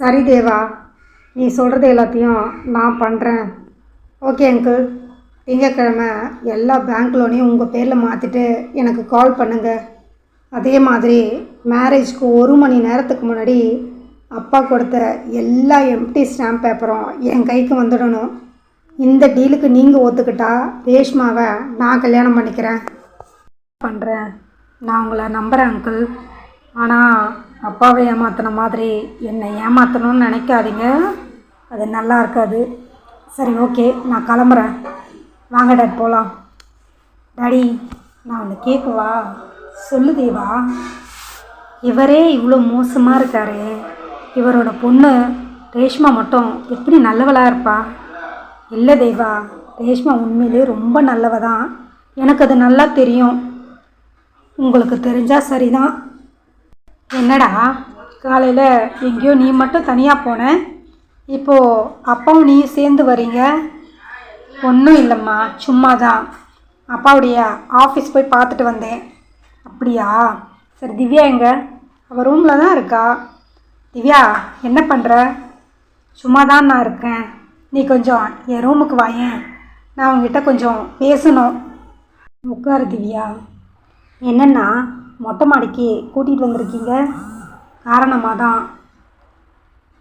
சரி தேவா நீ சொல்கிறது எல்லாத்தையும் நான் பண்ணுறேன் ஓகே அங்கிள் திங்கக்கிழமை எல்லா பேங்க் லோனையும் உங்கள் பேரில் மாற்றிட்டு எனக்கு கால் பண்ணுங்கள் அதே மாதிரி மேரேஜ்க்கு ஒரு மணி நேரத்துக்கு முன்னாடி அப்பா கொடுத்த எல்லா எம்டி ஸ்டாம்ப் பேப்பரும் என் கைக்கு வந்துடணும். இந்த டீலுக்கு நீங்கள் ஒத்துக்கிட்டா ரேஷ்மாவை நான் கல்யாணம் பண்ணிக்கிறேன். பண்ணுறேன் நான் உங்களை நம்புகிறேன் அங்கிள் ஆனால் அப்பாவை ஏமாத்தின மாதிரி என்னை ஏமாற்றணும்னு நினைக்காதீங்க. அது நல்லா இருக்காது. சரி ஓகே நான் கிளம்புறேன். வாங்க டாட் போகலாம் டாடி நான் ஒன்று கேட்கவா? சொல்லு தேவா. இவரே இவ்வளோ மோசமாக இருக்காரு. இவரோட பொண்ணு ரேஷ்மா மட்டும் எப்படி நல்லவளாக இருப்பா? இல்லை தேவா ரேஷ்மா உண்மையிலே ரொம்ப நல்லவ தான் எனக்கு அது நல்லா தெரியும். உங்களுக்கு தெரிஞ்சால் சரிதான். என்னடா? காலையில் எங்கேயோ நீ மட்டும் தனியாக போன. இப்போது அப்பாவும் நீ சேர்ந்து வரீங்க ஒன்றும் இல்லைம்மா சும்மா தான் அப்பாவுடைய ஆஃபீஸ் போய் பார்த்துட்டு வந்தேன். அப்படியா? சரி திவ்யா எங்க? அவள் ரூமில் தான் இருக்கா? திவ்யா என்ன பண்ணுற சும்மா தான் நான் இருக்கேன். நீ கொஞ்சம் என் ரூமுக்கு வாயேன் நான் உங்ககிட்ட கொஞ்சம் பேசணும். உட்காரு திவ்யா. என்னென்னா மொட்டை மாடிக்கு கூட்டிகிட்டு வந்திருக்கீங்க. காரணமாக தான்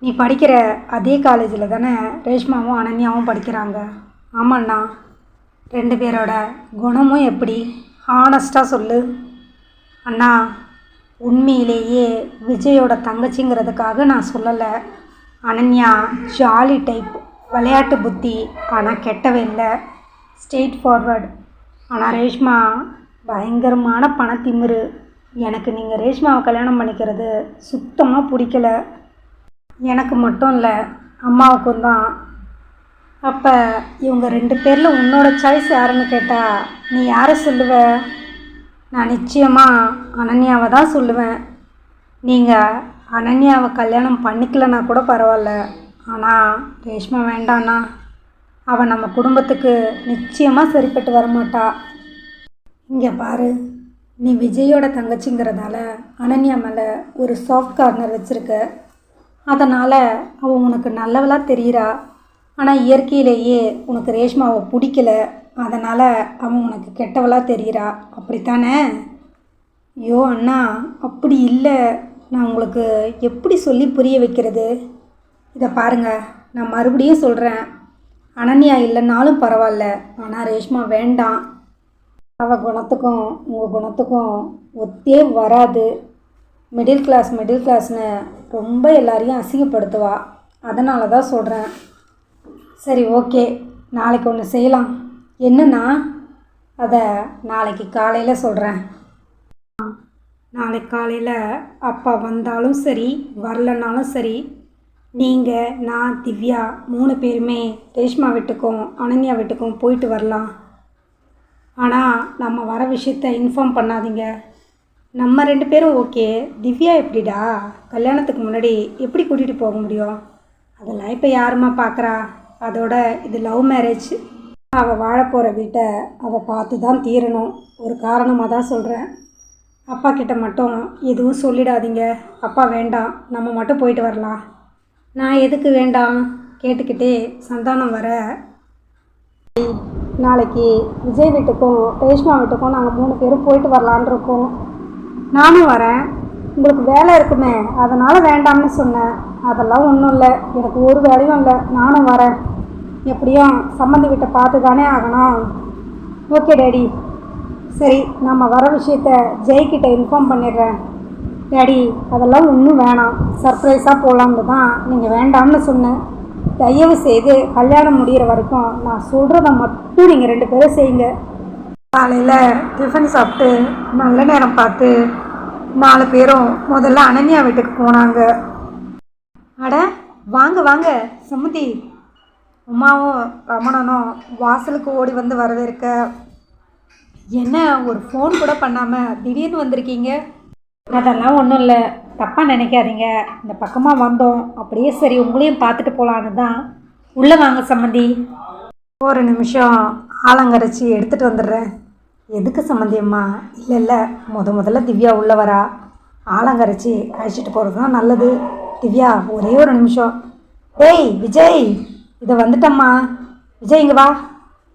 நீ படிக்கிற அதே காலேஜில் தானே ரேஷ்மாவும் அனன்யாவும் படிக்கிறாங்க. ஆமாண்ணா ரெண்டு பேரோட குணமும் எப்படி? ஹானஸ்ட்டாக சொல்லு. அண்ணா உண்மையிலேயே விஜயோட தங்கச்சிங்கிறதுக்காக நான் சொல்லலை. அனன்யா ஜாலி டைப் விளையாட்டு புத்தி ஆனால் கெட்டவே இல்லை. ஸ்ட்ரெயிட் ஃபார்வர்ட் ஆனால் ரேஷ்மா பயங்கரமான பணத்திமிரு. எனக்கு நீங்கள் ரேஷ்மாவை கல்யாணம் பண்ணிக்கிறது சுத்தமாக பிடிக்கல. எனக்கு மட்டும் இல்லை அம்மாவுக்கும் தான். அப்போ இவங்க ரெண்டு பேரில் உன்னோட சாய்ஸ் யாருன்னு கேட்டால் நீ யாரை சொல்லுவ? நான் நிச்சயமாக அனன்யாவை தான் சொல்லுவேன். நீங்கள் அனன்யாவை கல்யாணம் பண்ணிக்கலனா கூட பரவாயில்ல. ஆனால் ரேஷ்மா வேண்டாண்ணா. அவள் நம்ம குடும்பத்துக்கு நிச்சயமாக சரிப்பட்டு வரமாட்டா. இங்கே பாரு. நீ விஜயோட தங்கச்சிங்கிறதால அனன்யா மேலே ஒரு சாஃப்ட் கார்னர் வச்சுருக்க. அதனால் அவள் உனக்கு நல்லவளாக தெரிகிறா ஆனால் இயற்கையிலேயே உனக்கு ரேஷ்மாவை பிடிக்கல. அதனால் அவன் உனக்கு கெட்டவளாக தெரிகிறா அப்படித்தானே? ஐயோ அண்ணா அப்படி இல்லை. நான் உங்களுக்கு எப்படி சொல்லி புரிய வைக்கிறது? இதை பாருங்க நான் மறுபடியும் சொல்கிறேன் அனன்யா இல்லைன்னாலும் பரவாயில்ல. ஆனால் ரேஷ்மா வேண்டாம். அவள் குணத்துக்கும் உங்கள் குணத்துக்கும் ஒத்தே வராது. மிடில் கிளாஸ் மிடில் கிளாஸ்னு ரொம்ப எல்லாரையும் அசிங்கப்படுத்துவா. அதனால தான் சொல்கிறேன் சரி ஓகே நாளைக்கு ஒன்று செய்யலாம். என்னன்னா அதை நாளைக்கு காலையில் சொல்கிறேன் நாளைக்கு காலையில் அப்பா வந்தாலும் சரி வரலனாலும் சரி நீங்கள் நான் திவ்யா மூணு பேருமே ரேஷ்மா வீட்டுக்கும் அனன்யா வீட்டுக்கும் போயிட்டு வரலாம். ஆனால் நம்ம வர விஷயத்த இன்ஃபார்ம் பண்ணாதீங்க. நம்ம ரெண்டு பேரும் ஓகே திவ்யா எப்படிடா? கல்யாணத்துக்கு முன்னாடி எப்படி கூட்டிகிட்டு போக முடியும்? அதெல்லாம் இப்போ யாருமா பார்க்குறா அதோட இது லவ் மேரேஜ் அவள் வாழ போகிற வீட்டை அவள் பார்த்து தான் தீரணும். ஒரு காரணமாக தான் சொல்கிறேன் அப்பா கிட்ட மட்டும் எதுவும் சொல்லிடாதீங்க. அப்பா வேண்டாம். நம்ம மட்டும் போயிட்டு வரலாம். நான் எதுக்கு வேண்டாம்? கேட்டுக்கிட்டே சந்தானம் வர. நாளைக்கு விஜய் வீட்டுக்கும் ரேஷ்மா வீட்டுக்கும் நாங்கள் மூணு பேரும் போயிட்டு வரலான் இருக்கோம். நானும் வரேன். உங்களுக்கு வேலை இருக்குமே அதனால் வேண்டாம்னு சொன்னேன். அதெல்லாம் ஒன்றும் இல்லை. எனக்கு ஒரு வேலையும் இல்லை. நானும் வரேன். எப்படியும் சம்மந்தி வீட்டை பார்த்து தானே ஆகணும். Okay daddy. சரி நம்ம வர விஷயத்த ஜெய்கிட்ட இன்ஃபார்ம் பண்ணிடுறேன். டேடி அதெல்லாம் ஒன்றும் வேணாம். சர்ப்ரைஸாக போகலான்னு தான் நீங்கள் வேண்டாம்னு சொன்னேன். தயவு செய்து கல்யாணம் முடிகிற வரைக்கும் நான் சொல்கிறத மட்டும் நீங்கள் ரெண்டு பேரும் செய்யுங்க. காலையில் டிஃபன் சாப்பிட்டு நல்ல நேரம் பார்த்து நாலு பேரும் முதல்ல அனன்யா வீட்டுக்கு போனாங்க. அட வாங்க வாங்க சுமதி. உமாவும் ரமணனும் வாசலுக்கு ஓடி வந்து வரவேற்க. என்ன ஒரு ஃபோன் கூட பண்ணாமல் திடீர்னு வந்திருக்கீங்க? அதெல்லாம் ஒன்றும் இல்லை. தப்பாக நினைக்காதீங்க. இந்த பக்கமாக வந்தோம். அப்படியே சரி உங்களையும் பார்த்துட்டு போகலான்னு தான். உள்ளே வாங்க சம்மந்தி. ஒரு நிமிஷம் ஆலங்கரைச்சி எடுத்துகிட்டு வந்துடுறேன். எதுக்கு சம்மந்தியம்மா இல்லை இல்லை. முத முதல்ல திவ்யா உள்ளே வரா. ஆலங்கரைச்சி அழைச்சிட்டு போகிறது தான் நல்லது. திவ்யா ஒரே ஒரு நிமிஷம். டேய் விஜய்! இதை வந்துட்டம்மா. விஜய் இங்கே வா.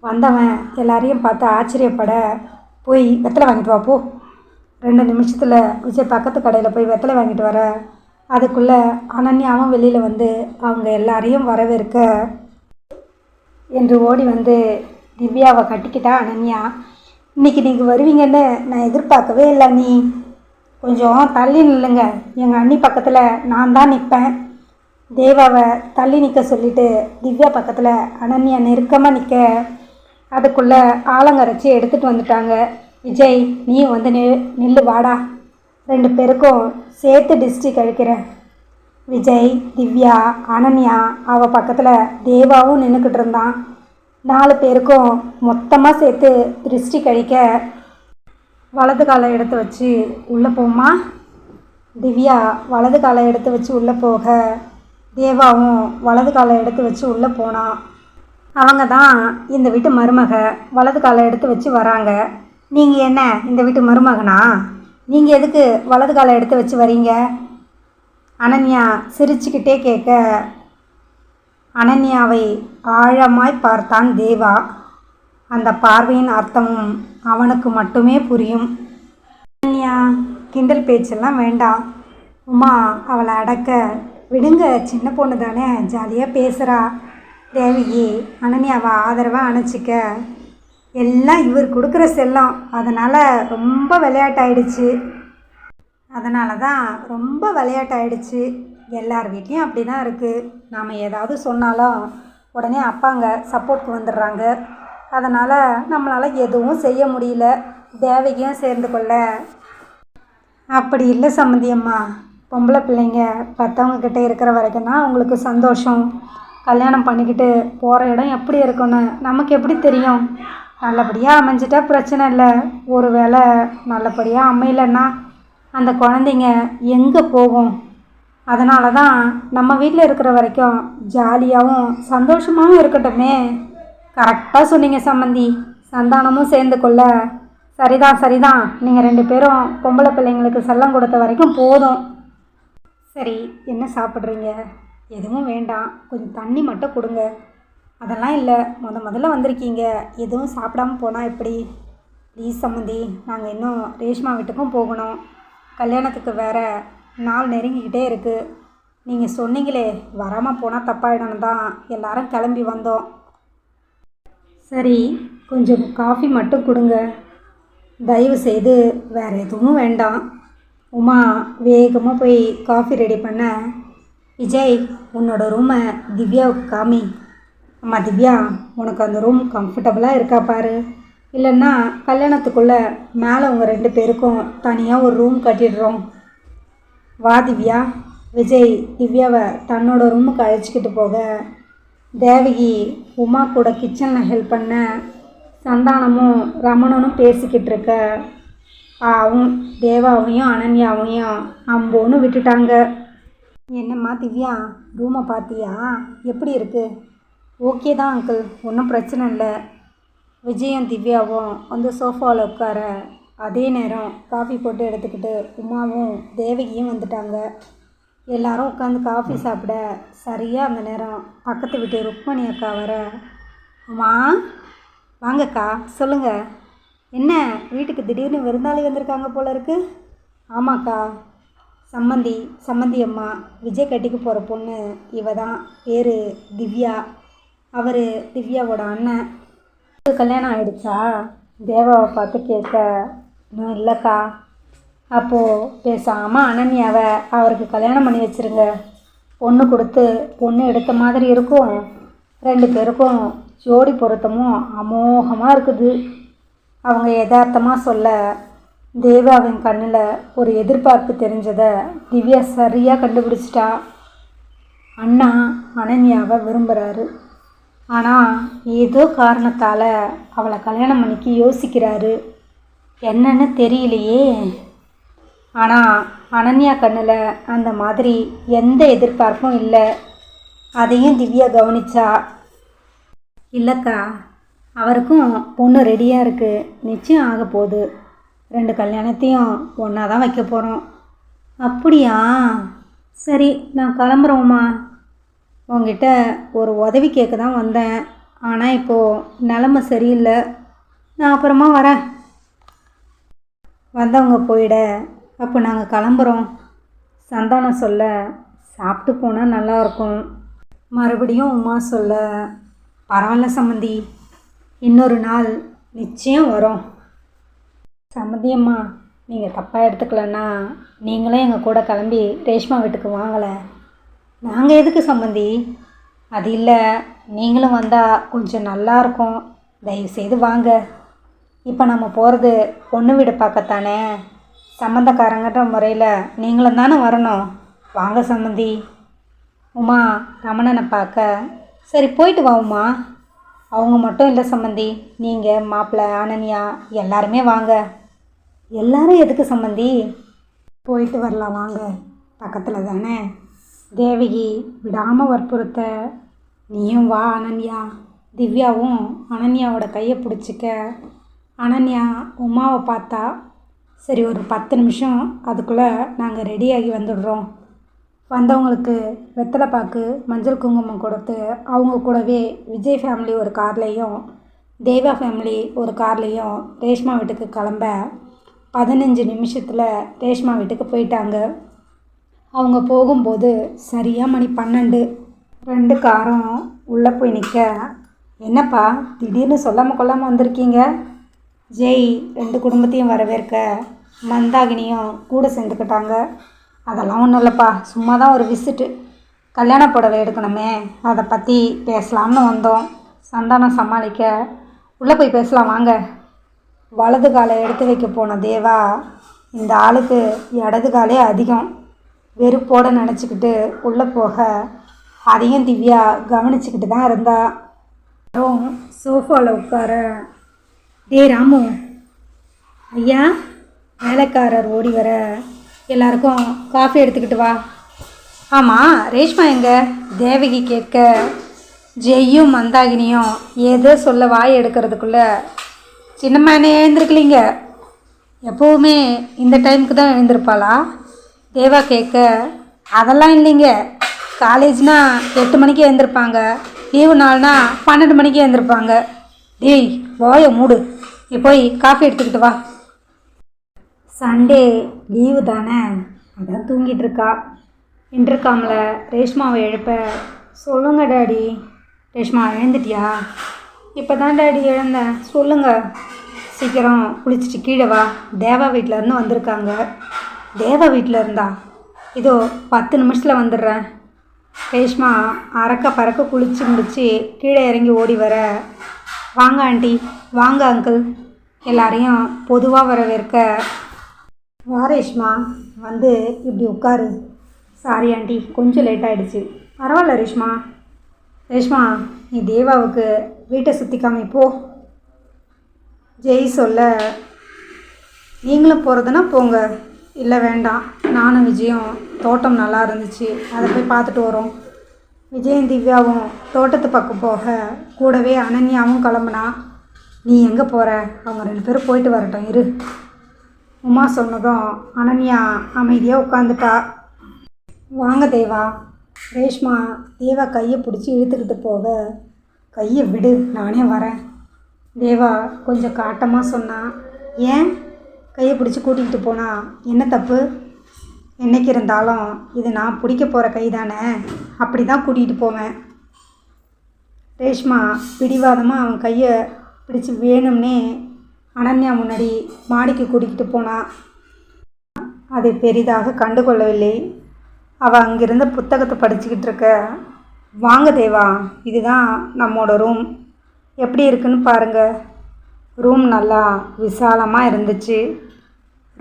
வந்தவன் எல்லாரையும் பார்த்து ஆச்சரியப்பட போய் வெத்தலை வாங்கிட்டு வா போ. ரெண்டு நிமிஷத்தில் விஜய் பக்கத்து கடையில் போய் வெத்தலை வாங்கிட்டு வர. அதுக்குள்ளே அனன்யாவும் வெளியில் வந்து அவங்க எல்லாரையும் வரவேற்க என்று ஓடி வந்து திவ்யாவை கட்டிக்கிட்டா அனன்யா. இன்றைக்கி நீங்கள் வருவீங்கன்னு நான் எதிர்பார்க்கவே இல்லை நீ கொஞ்சம் தள்ளி நில்லுங்க. எங்கள் அண்ணி பக்கத்தில் நான் தான் நிற்பேன் தேவாவை தள்ளி நிற்க சொல்லிட்டு திவ்யா பக்கத்தில் அனன்யா நெருக்கமாக நிற்க அதுக்குள்ளே ஆலங்கரைச்சி எடுத்துகிட்டு வந்துட்டாங்க. விஜய் நீ வந்து நில் நில்லு வாடா. ரெண்டு பேருக்கும் சேர்த்து டிஸ்ட்ரிக் கழிக்கிறேன் விஜய் திவ்யா அனன்யா அவ பக்கத்தில் தேவாவும் நின்றுக்கிட்டு இருந்தான். நாலு பேருக்கும் மொத்தமாக சேர்த்து திருஷ்டி கழிக்க வலது காலை எடுத்து வச்சு உள்ளே போமா திவ்யா வலது காலை எடுத்து வச்சு உள்ளே போக தேவாவும் வலது காலை எடுத்து வச்சு உள்ளே போனான் அவங்க தான் இந்த வீட்டு மருமக வலது காலை எடுத்து வச்சு வராங்க. நீங்கள் என்ன இந்த வீட்டு மருமகனா? நீங்கள் எதுக்கு வலது காலை எடுத்து வச்சு வரீங்க? அனன்யா சிரிச்சுக்கிட்டே கேட்க அனன்யாவை ஆழமாய் பார்த்தான் தேவா. அந்த பார்வையின் அர்த்தமும் அவனுக்கு மட்டுமே புரியும். அனன்யா கிண்டல் பேச்செல்லாம் வேண்டாம். உமா அவளை அடக்க விடுங்க சின்ன பொண்ணு தானே ஜாலியாக பேசுகிறா தேவகி அனன்யாவை ஆதரவாக அணைச்சிக்க. எல்லாம் இவர் கொடுக்குற செல்லம். அதனால் ரொம்ப விளையாட்டாயிடுச்சு. அதனால தான் ரொம்ப விளையாட்டாயிடுச்சு. எல்லார் வீட்லேயும் அப்படி தான் இருக்குது நாம் ஏதாவது சொன்னாலும் உடனே அப்பாங்க சப்போர்ட்க்கு வந்துடுறாங்க. அதனால் நம்மளால் எதுவும் செய்ய முடியல. தேவகியும் சேர்ந்து கொள்ள. அப்படி இல்லை சம்மந்தியம்மா பொம்பளை பிள்ளைங்க பத்தவங்க இருக்கிற வரைக்கும் தான் அவங்களுக்கு சந்தோஷம். கல்யாணம் பண்ணிக்கிட்டு போகிற இடம் எப்படி இருக்குன்னு நமக்கு எப்படி தெரியும்? நல்லபடியாக அமைஞ்சிட்டா பிரச்சனை இல்லை. ஒரு வேளை நல்லபடியாக அமையலைன்னா அந்த குழந்தைங்க எங்கே போகும்? அதனால தான் நம்ம வீட்டில் இருக்கிற வரைக்கும் ஜாலியாகவும் சந்தோஷமாகவும் இருக்கட்டுமே. கரெக்டாக சொன்னீங்க சம்மந்தி. சந்தானமும் சேர்ந்து கொள்ள. சரிதான் சரிதான். நீங்கள் ரெண்டு பேரும் பொம்பளை பிள்ளைங்களுக்கு செல்லம் கொடுத்த வரைக்கும் போதும். சரி என்ன சாப்பிட்றீங்க? எதுவும் வேண்டாம். கொஞ்சம் தண்ணி மட்டும் கொடுங்க. அதெல்லாம் இல்லை. முத முதல்ல வந்திருக்கீங்க. எதுவும் சாப்பிடாம போனால் எப்படி? ப்ளீஸ் சம்மந்தி நாங்கள் இன்னும் ரேஷ்மா வீட்டுக்கும் போகணும். கல்யாணத்துக்கு வேற நாள் நெருங்கிக்கிட்டே இருக்குது நீங்கள் சொன்னீங்களே வராமல் போனால் தப்பாயிடணும் தான் எல்லாரும் கிளம்பி வந்தோம். சரி கொஞ்சம் காஃபி மட்டும் கொடுங்க. தயவு செய்து வேறு எதுவும் வேண்டாம். உமா வேகமாக போய் காஃபி ரெடி பண்ண. விஜய் உன்னோட ரூமை திவ்யாவுக்கு காமி. அம்மா திவ்யா உனக்கு அந்த ரூம் கம்ஃபர்டபுளாக இருக்கா பாரு. இல்லைன்னா கல்யாணத்துக்குள்ளே மேலே உங்கள் ரெண்டு பேருக்கும் தனியாக ஒரு ரூம் கட்டிடுறோம். வா திவ்யா. விஜய் திவ்யாவை தன்னோட ரூமுக்கு அழைச்சிக்கிட்டு போக. தேவகி உமா கூட கிச்சனில் ஹெல்ப் பண்ண சந்தானமும் ரமணனும் பேசிக்கிட்டு இருக்க. அவன் தேவாவையும் அனன்யாவையும் அம்போன்னு விட்டுட்டாங்க. என்னம்மா திவ்யா? ரூமை பார்த்தியா எப்படி இருக்கு? ஓகே தான் அங்கிள் ஒன்றும் பிரச்சனை இல்லை. விஜயும் திவ்யாவும் வந்து சோஃபாவில் உட்கார அதே நேரம் காஃபி போட்டு எடுத்துக்கிட்டு உமாவும் தேவகியும் வந்துட்டாங்க. எல்லாரும் உட்காந்து காஃபி சாப்பிட சரியாக அந்த நேரம் பக்கத்து வீட்டு ருக்மணி அக்கா வர உமா வாங்கக்கா சொல்லுங்கள் என்ன வீட்டுக்கு திடீர்னு விருந்தாளி வந்திருக்காங்க போல இருக்கு? ஆமாக்கா. சம்மந்தி சம்மந்தி அம்மா விஜய் கட்டிக்கு போகிற பொண்ணு இவ தான் பேர் திவ்யா. அவர் திவ்யாவோட அண்ணன். கல்யாணம் ஆயிடுச்சா? தேவாவை பார்த்து கேட்க இன்னும் இல்லைக்கா. அப்போது பேசாமல் அனன்யாவை அவருக்கு கல்யாணம் பண்ணி வச்சிருங்க. பொண்ணு கொடுத்து பொண்ணு எடுத்த மாதிரி இருக்கும். ரெண்டு பேருக்கும் ஜோடி பொருத்தமும் அமோகமாக இருக்குது. அவங்க யதார்த்தமாக சொல்ல தேவாவின் கண்ணில் ஒரு எதிர்பார்ப்பு தெரிஞ்சதை திவ்யா சரியாக கண்டுபிடிச்சிட்டா. அண்ணா அனன்யாவை விரும்புகிறாரு ஆனால் ஏதோ காரணத்தால் அவளை கல்யாணம் பண்ணிக்க யோசிக்கிறாரு. என்னன்னு தெரியலையே. ஆனால் அனன்யா கண்ணில் அந்த மாதிரி எந்த எதிர்பார்ப்பும் இல்லை. அதையும் திவ்யா கவனிச்சா. இல்லைக்கா அவருக்கும் பொண்ணு ரெடியாக இருக்குது நிச்சயம் ஆக போகுது. ரெண்டு கல்யாணத்தையும் ஒன்றா தான் வைக்க போகிறோம் அப்படியா? சரி நான் கிளம்புறோம்மா உங்ககிட்ட ஒரு உதவி கேட்க தான் வந்தேன். ஆனால் இப்போது நிலமை சரியில்லை. நான் அப்புறமா வரேன். வந்தவங்க போயிட அப்போ நாங்கள் கிளம்புறோம். சந்தானம் சொல்ல சாப்பிட்டு போனால் நல்லாயிருக்கும் மறுபடியும் உமா சொல்ல பரவாயில்ல சம்மந்தி இன்னொரு நாள் நிச்சயம் வரோம். சம்மந்தி அம்மா நீங்கள் தப்பாக எடுத்துக்கலன்னா நீங்களும் எங்கள் கூட கிளம்பி ரேஷ்மா வீட்டுக்கு வாங்கலை நாங்கள் எதுக்கு சம்மந்தி அது இல்லை. நீங்களும் வந்தால் கொஞ்சம் நல்லாயிருக்கும் தயவுசெய்து வாங்க. இப்போ நம்ம போகிறது பொண்ணு வீடு பார்க்கத்தானே? சம்மந்தக்காரங்கன்ற முறையில் நீங்களும் தானே வரணும். வாங்க சம்மந்தி உமா ரமணனை பார்க்க. சரி போயிட்டு வா உமா. அவங்க மட்டும் இல்லை சம்மந்தி நீங்கள் மாப்பிள்ளை ஆனனியா எல்லாருமே வாங்க. எல்லாரும் எதுக்கு சம்மந்தி போயிட்டு வரலாம் வாங்க. பக்கத்தில் தானே? தேவகி விடாமல் வற்புறுத்த நீயும் வா அனன்யா. திவ்யாவும் அனன்யாவோட கையை பிடிச்சிக்க அனன்யா உமாவை பார்த்தா? சரி ஒரு பத்து நிமிஷம் அதுக்குள்ளே நாங்கள் ரெடியாகி வந்துடுறோம். வந்தவங்களுக்கு வெத்தலை பாக்கு மஞ்சள் குங்குமம் கொடுத்து அவங்க கூடவே விஜய் ஃபேமிலி ஒரு கார்லேயும் தேவா ஃபேமிலி ஒரு கார்லேயும் ரேஷ்மா வீட்டுக்கு கிளம்ப பதினஞ்சு நிமிஷத்தில் ரேஷ்மா வீட்டுக்கு போயிட்டாங்க. அவங்க போகும்போது சரியாக மணி பன்னெண்டு. ரெண்டு காரும் உள்ளே போய் நிற்க என்னப்பா திடீர்னு சொல்லாமல் கொள்ளாமல் வந்திருக்கீங்க? ஜெய் ரெண்டு குடும்பத்தையும் வரவேற்க. மந்தாகினியும் கூட சேர்ந்துக்கிட்டாங்க. அதெல்லாம் ஒன்றும் இல்லைப்பா சும்மா தான் ஒரு விசிட்டு. கல்யாண புடவை எடுக்கணுமே அதை பற்றி பேசலாம்னு வந்தோம். சந்தானம் சமாளிக்க உள்ளே போய் பேசலாம் வாங்க. வலது காலை எடுத்து வைக்க போன தேவா இந்த ஆளுக்கு இடது காலே அதிகம். வெறுப்போடு நினச்சிக்கிட்டு உள்ளே போக அதையும் திவ்யா கவனிச்சுக்கிட்டு தான் இருந்தா. அப்புறம் சோஃபாவில் உட்கார டே ராமு ஐயா வேலைக்காரர் ஓடி வர. எல்லாருக்கும் காஃபி எடுத்துக்கிட்டு வா. ஆமாம் ரேஷ்மா எங்க? தேவகி கேட்க ஜெய்யும் மந்தாகினியும் ஏதோ சொல்ல வாய் எடுக்கிறதுக்குள்ளே சின்னம்மா என்ன எழுந்திருக்கலீங்க. எப்போவுமே இந்த டைமுக்கு தான் எழுந்திருப்பாளா? தேவா கேட்க அதெல்லாம் இல்லைங்க. காலேஜ்னா எட்டு மணிக்கு எழுந்திருப்பாங்க லீவு நாள்னா பன்னெண்டு மணிக்கு எழுந்திருப்பாங்க டேய் வாய மூடு. நீ போய் காஃபி எடுத்துக்கிட்டு வா. சண்டே லீவு தானே. அதான் தூங்கிட்டு இருக்கா இன்டர்காமில் ரேஷ்மாவை எழுப்ப. சொல்லுங்க டாடி. ரேஷ்மா எழுந்துட்டியா? இப்போ தான் டாடி எழுந்தேன். சொல்லுங்க. சீக்கிரம் குளிச்சுட்டு கீழே வா. தேவா வீட்டில் இருந்து வந்திருக்காங்க. தேவா வீட்டில் இருந்தா? இதோ பத்து நிமிஷத்தில் வந்துடுறேன். ரேஷ்மா அறக்க பறக்க குளிச்சு முடிச்சு கீழே இறங்கி ஓடி வர. வாங்க ஆண்டி. வாங்க அங்கிள் எல்லாரையும் பொதுவாக வரவேற்க. வா ரேஷ்மா. வந்து இப்படி உட்காரு. Sorry aunty. கொஞ்சம் லேட் ஆகிடுச்சு பரவாயில்ல ரேஷ்மா. ரேஷ்மா நீ தேவாவுக்கு வீட்டை சுற்றி போ ஜெய் சொல்ல. நீங்களும் போகிறதுனா போங்க. இல்லை வேண்டாம். நானும் விஜயும் தோட்டம் நல்லா இருந்துச்சு. அதை போய் பார்த்துட்டு வரோம். விஜயும் திவ்யாவும் தோட்டத்து பக்கம் போக கூடவே அனன்யாவும் கிளம்புனா நீ எங்கே போகிற அவங்க ரெண்டு பேரும் போயிட்டு வரட்டும் இரு. உமா சொன்னதும் அனன்யா அமைதியாக உட்காந்துட்டா வாங்க தேவா. ரேஷ்மா தேவா கையை பிடிச்சி இழுத்துக்கிட்டு போக கையை விடு நானே வரேன். தேவா கொஞ்சம் காட்டமாக சொன்னான் ஏன்? கையை பிடிச்சி கூட்டிகிட்டு போனால் என்ன தப்பு? என்னைக்கு இருந்தாலும் இது நான் பிடிக்க போகிற கை தானே? அப்படி தான் கூட்டிகிட்டு போவேன். ரேஷ்மா பிடிவாதமாக அவன் கையை பிடிச்சி வேணும்னே அனன்யா முன்னாடி மாடிக்கு கூட்டிகிட்டு போனான் அதை பெரிதாக கண்டுகொள்ளவில்லை அவள் அங்கிருந்த புத்தகத்தை படிச்சுக்கிட்டு இருக்க வாங்க தேவா இதுதான் நம்மோட ரூம். எப்படி இருக்குன்னு பாருங்கள் ரூம் நல்லா விசாலமாக இருந்துச்சு.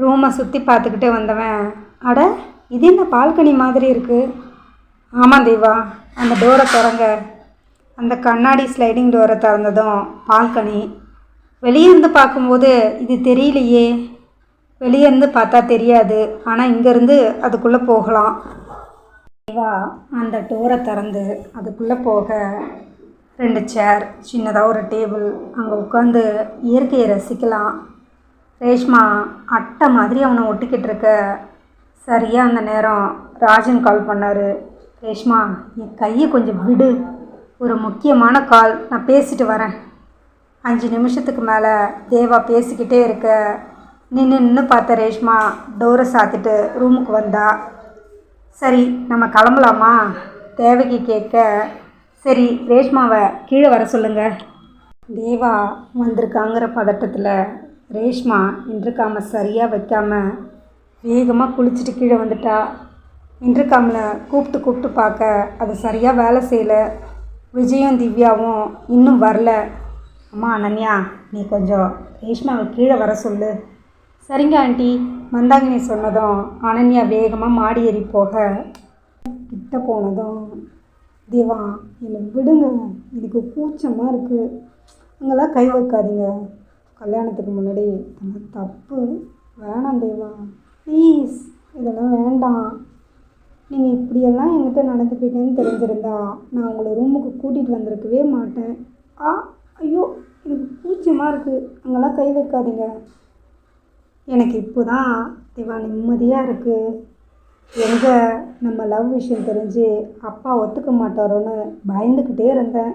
ரூமை சுற்றி பார்த்துக்கிட்டே வந்தவன். அட இது என்ன பால்கனி மாதிரி இருக்குது ஆமாம் தெய்வா அந்த டோரை திறங்க. அந்த கண்ணாடி ஸ்லைடிங் டோரை திறந்ததும் பால்கனி. வெளியே இருந்து பார்க்கும்போது இது தெரியலையே. வெளியே இருந்து பார்த்தா தெரியாது. ஆனால் இங்கேருந்து அதுக்குள்ளே போகலாம். தேவா அந்த டோரை திறந்து அதுக்குள்ளே போக. ரெண்டு சேர் சின்னதாக ஒரு டேபிள் அங்கே உட்காந்து இயற்கையை ரசிக்கலாம். ரேஷ்மா அட்டை மாதிரி அவனை ஒட்டிக்கிட்டு இருக்க சரியாக அந்த நேரம். ராஜன் கால் பண்ணார். ரேஷ்மா என் கையை கொஞ்சம் விடு. ஒரு முக்கியமான கால் நான் பேசிட்டு வரேன். அஞ்சு நிமிஷத்துக்கு மேலே தேவா பேசிக்கிட்டே இருக்க. நின்று நின்று பார்த்த ரேஷ்மா டோரை சாத்திட்டு ரூமுக்கு வந்தா. சரி நம்ம கிளம்பலாமா? தேவைக்கு கேட்க சரி ரேஷ்மாவை கீழே வர சொல்லுங்கள் தேவா வந்திருக்காங்கிற பதட்டத்தில் ரேஷ்மா இன்றுக்காம சரியாக வைக்காமல் வேகமாக குளிச்சுட்டு கீழே வந்துட்டா. இன்றுக்காமில் கூப்பிட்டு கூப்பிட்டு பார்க்க அது சரியாக வேலை செய்யலை. விஜயும் திவ்யாவும் இன்னும் வரல. அம்மா அனன்யா நீ கொஞ்சம் ரேஷ்மாவை கீழே வர சொல்லு. சரிங்க ஆண்டி. மந்தாகினி சொன்னதும் அனன்யா வேகமாக மாடி ஏறி போக கிட்ட போனதும் தேவா என்னை விடுங்க. எனக்கு கூச்சமாக இருக்குது அங்கெல்லாம் கை வைக்காதீங்க. கல்யாணத்துக்கு முன்னாடி அந்த தப்பு. வேணாம் தேவா. ப்ளீஸ் இதெல்லாம் வேண்டாம். நீங்கள் இப்படியெல்லாம் என்கிட்ட நடந்துக்கிட்டேன்னு தெரிஞ்சிருந்தா நான் உங்களை ரூமுக்கு கூட்டிகிட்டு வந்திருக்கவே மாட்டேன். ஆ ஐயோ எனக்கு பூச்சியமாக இருக்குது அங்கெல்லாம் கை வைக்காதீங்க. எனக்கு இப்போ தான் தேவா நிம்மதியாக இருக்குது எங்கே நம்ம லவ் விஷயம் தெரிஞ்சு அப்பா ஒத்துக்க மாட்டாரோன்னு பயந்துக்கிட்டே இருந்தேன்.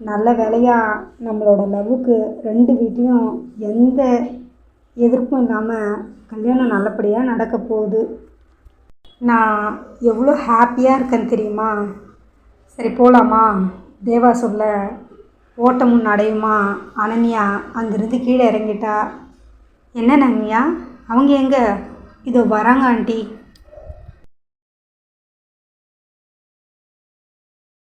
நல்ல வேலையாக நம்மளோட லவ்வுக்கு ரெண்டு வீட்லேயும் எந்த எதிர்ப்பும் இல்லாமல் கல்யாணம் நல்லபடியாக நடக்க போகுது. நான் எவ்வளோ ஹாப்பியாக இருக்கேன்னு தெரியுமா? சரி போகலாமா தேவா சொல்ல ஓட்டமும் நடையுமா அனன்யா அங்கேருந்து கீழே இறங்கிட்டா. என்ன நன்யா அவங்க எங்கே? இதோ வராங்க ஆண்டி.